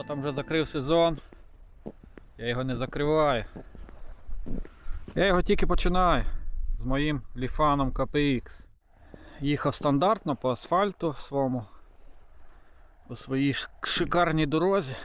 Хто там вже закрив сезон? Я його не закриваю. Я його тільки починаю з моїм ліфаном KPX. Їхав стандартно по асфальту своєму, по своїй шикарній дорозі,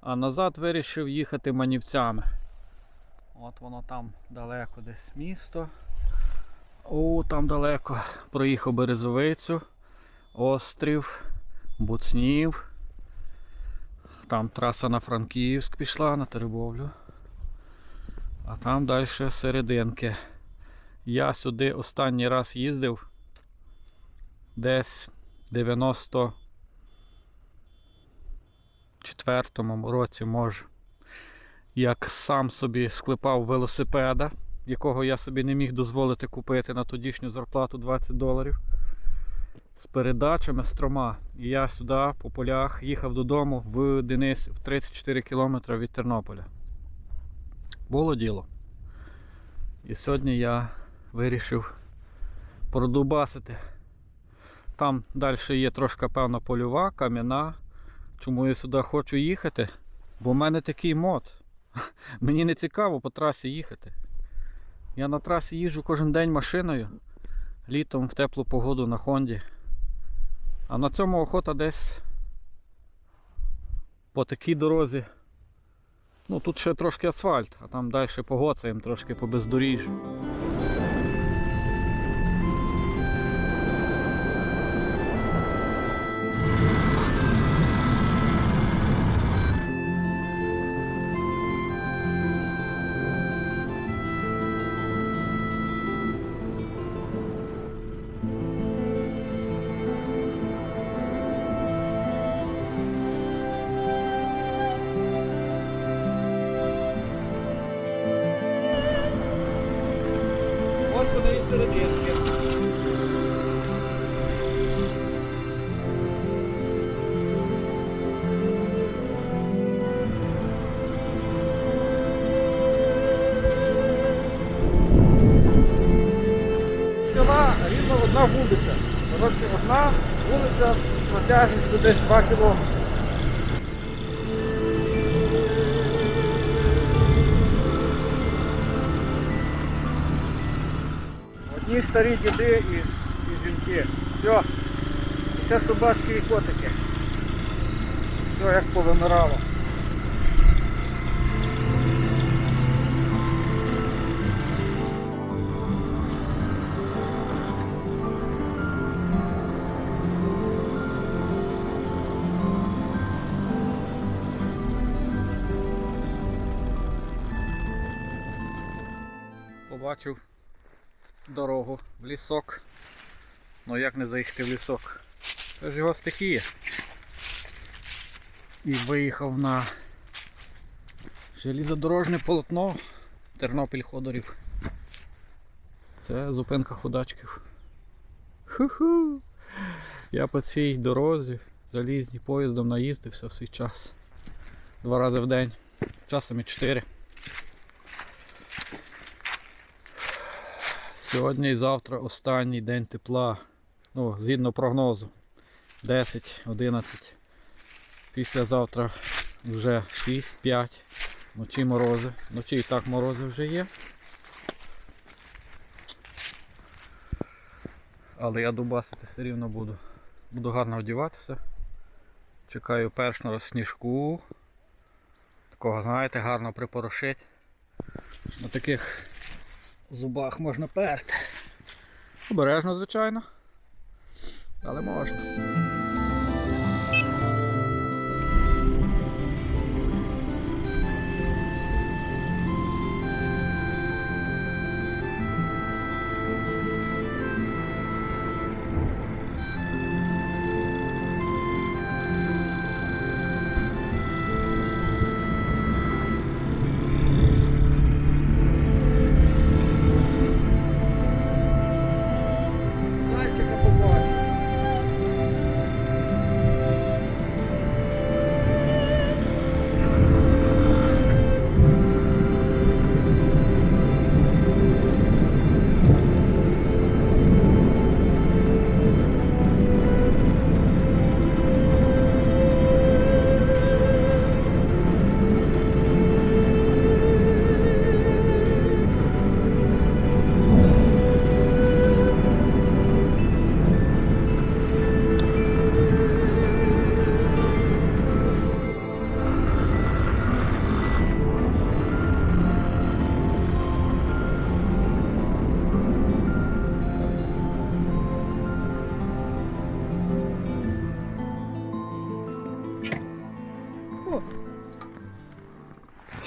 а назад вирішив їхати манівцями. От воно там далеко десь місто. О, там далеко. Проїхав Березовицю, Острів, Буцнів. Там траса на Франківськ пішла, на Теребовлю. А там далі серединки. Я сюди останній раз їздив десь в 94-му році, може. Як сам собі склепав велосипеда, якого я собі не міг дозволити купити на тодішню зарплату 20 доларів. З передачами з трома. І я сюди по полях їхав додому в Денис в 34 кілометри від Тернополя. Було діло. І сьогодні я вирішив продубасити. Там далі є трошки певна польова, кам'яна. Чому я сюди хочу їхати? Бо в мене такий мод. Мені не цікаво по трасі їхати. Я на трасі їжджу кожен день машиною, літом в теплу погоду на Хонді. А на цьому охота десь по такій дорозі. Ну тут ще трошки асфальт, а там далі погоцаємо трошки по бездоріжжю. Десь 2 кілометри. Одні старі діди і, і жінки. Все. Це собачки і котики. Все як повимирало. Побачив дорогу в лісок. Ну як не заїхати в лісок? Це ж його стихія. І виїхав на желізодорожне полотно Тернопіль Ходорів. Це зупинка ходачків. Ху-ху! Я по цій дорозі залізній поїздом наїздився в свій час. Два рази в день, часом і чотири. Сьогодні і завтра останній день тепла. Ну, згідно прогнозу. 10, 11. Післязавтра вже 6, 5. Вночі морози. Вночі і так морози вже є. Але я дубасити все рівно буду. Буду гарно одягатися. Чекаю першого сніжку. Такого, знаєте, гарно припорошить. На таких зубах можна перти. Обережно, звичайно. Але можна.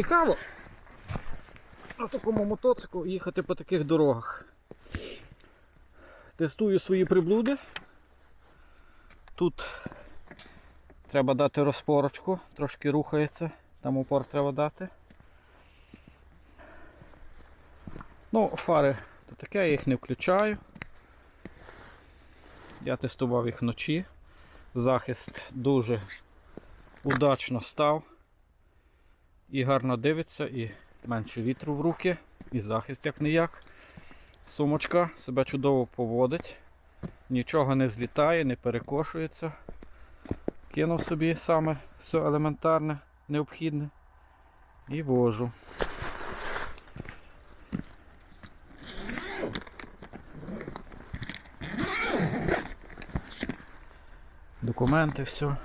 Цікаво на такому мотоциклу їхати по таких дорогах. Тестую свої приблуди. Тут треба дати розпорочку, трошки рухається, там упор треба дати. Ну, фари то таке, я їх не включаю. Я тестував їх вночі. Захист дуже удачно став. І гарно дивиться, і менше вітру в руки, і захист як не як. Сумочка себе чудово поводить, нічого не злітає, не перекошується. Кинув собі саме все елементарне, необхідне і вожу. Документи, все.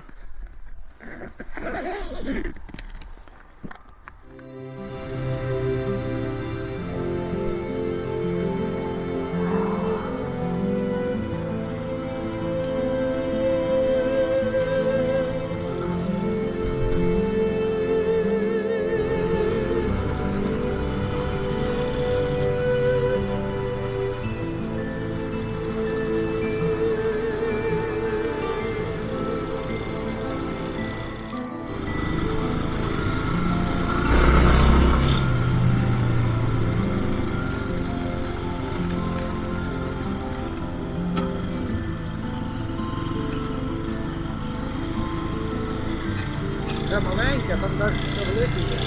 Це маленьке, там далі ще великий є.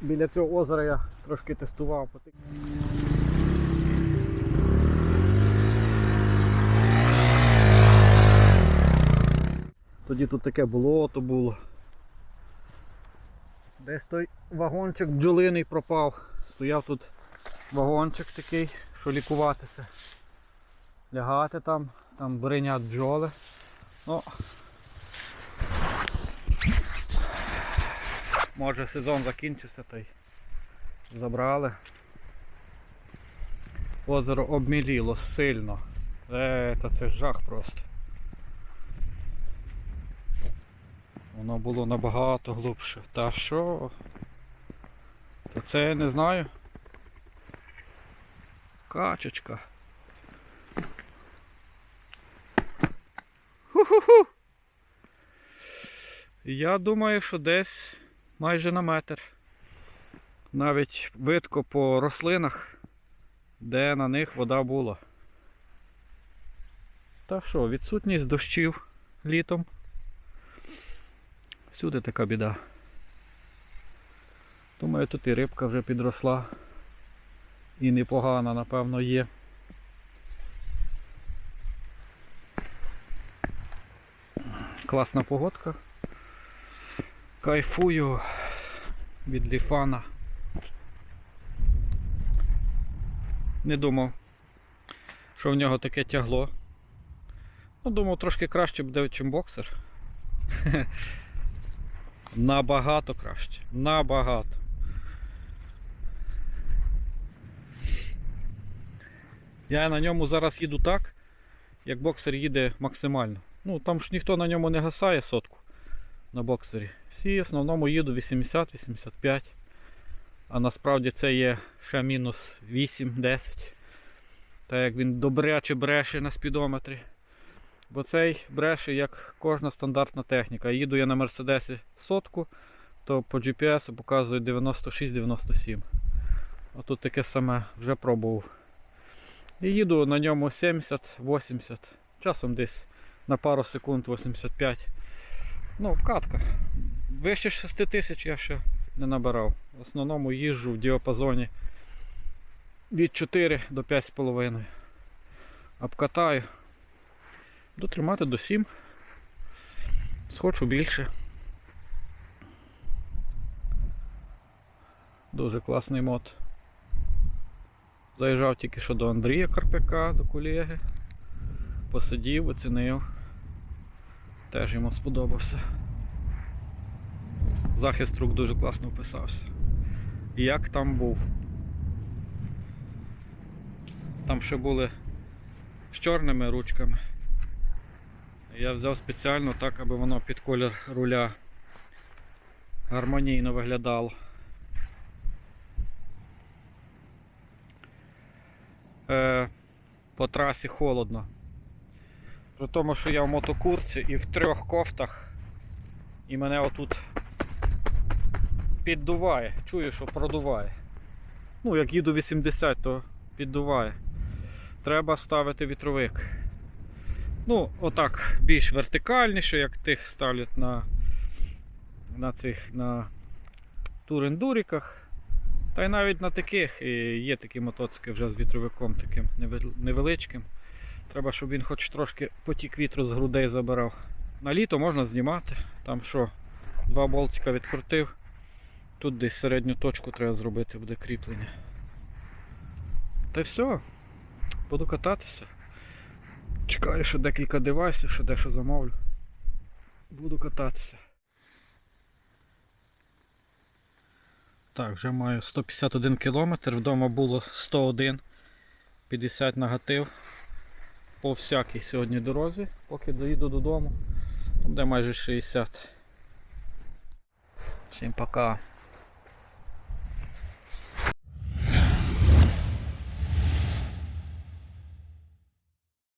Біля цього озера я трошки тестував. Тоді тут таке болото було. Десь той вагончик бджолиний пропав. Стояв тут вагончик такий, що лікуватися. Лягати там, там бринять бджоли. Ну, може сезон закінчився, то й забрали. Озеро обміліло сильно. Е, та це жах просто. Воно було набагато глибше. Та що? Та це я не знаю. Качечка. Ху-ху-ху. Я думаю, що десь майже на метр. Навіть видко по рослинах, де на них вода була. Та що, відсутність дощів літом. Всюди така біда. Думаю, тут і рибка вже підросла. І непогана, напевно, є. Класна погодка. Кайфую від ліфана. Не думав, що в нього таке тягло. Ну, думав, трошки краще буде, ніж боксер. Набагато краще. Набагато. Я на ньому зараз їду так, як боксер їде максимально. Ну, там ж ніхто на ньому не гасає сотку на боксері. Всі в основному їду 80-85. А насправді це є ще мінус 8-10. Так як він добряче бреше на спідометрі. Бо цей бреше як кожна стандартна техніка. Їду я на Мерседесі сотку, то по GPS показує 96-97. А тут таке саме вже пробував. І їду на ньому 70-80, часом десь на пару секунд 85. Ну, вкатка. Вище 6 тисяч я ще не набирав. В основному їжджу в діапазоні від 4 до 5,5. Обкатаю. Буду тримати до 7. Схочу більше. Дуже класний мод. Заїжджав тільки що до Андрія Карпяка, до колеги. Посидів, оцінив. Теж йому сподобався. Захист рук дуже класно вписався. Як там був? Там ще були з чорними ручками. Я взяв спеціально так, аби воно під колір руля гармонійно виглядало. Е, по трасі холодно. При тому, що я в мотокурці і в трьох кофтах, і мене отут піддуває. Чую, що продуває. Ну, як їду 80, то піддуває. Треба ставити вітровик. Ну, отак, більш вертикальніше, як тих ставлять на, на цих на турендуріках. Та й навіть на таких і є такі мотоцикли вже з вітровиком таким невеличким. Треба, щоб він хоч трошки потік вітру з грудей забирав. На літо можна знімати. Там що, два болтика відкрутив. Тут десь середню точку треба зробити, буде кріплення. Та й все. Буду кататися. Чекаю ще декілька девайсів, ще дещо замовлю. Буду кататися. Так, вже маю 151 км, вдома було 101, 50 негатив. По всякій сьогодні дорозі, поки доїду додому. Там де майже 60. Всім пока.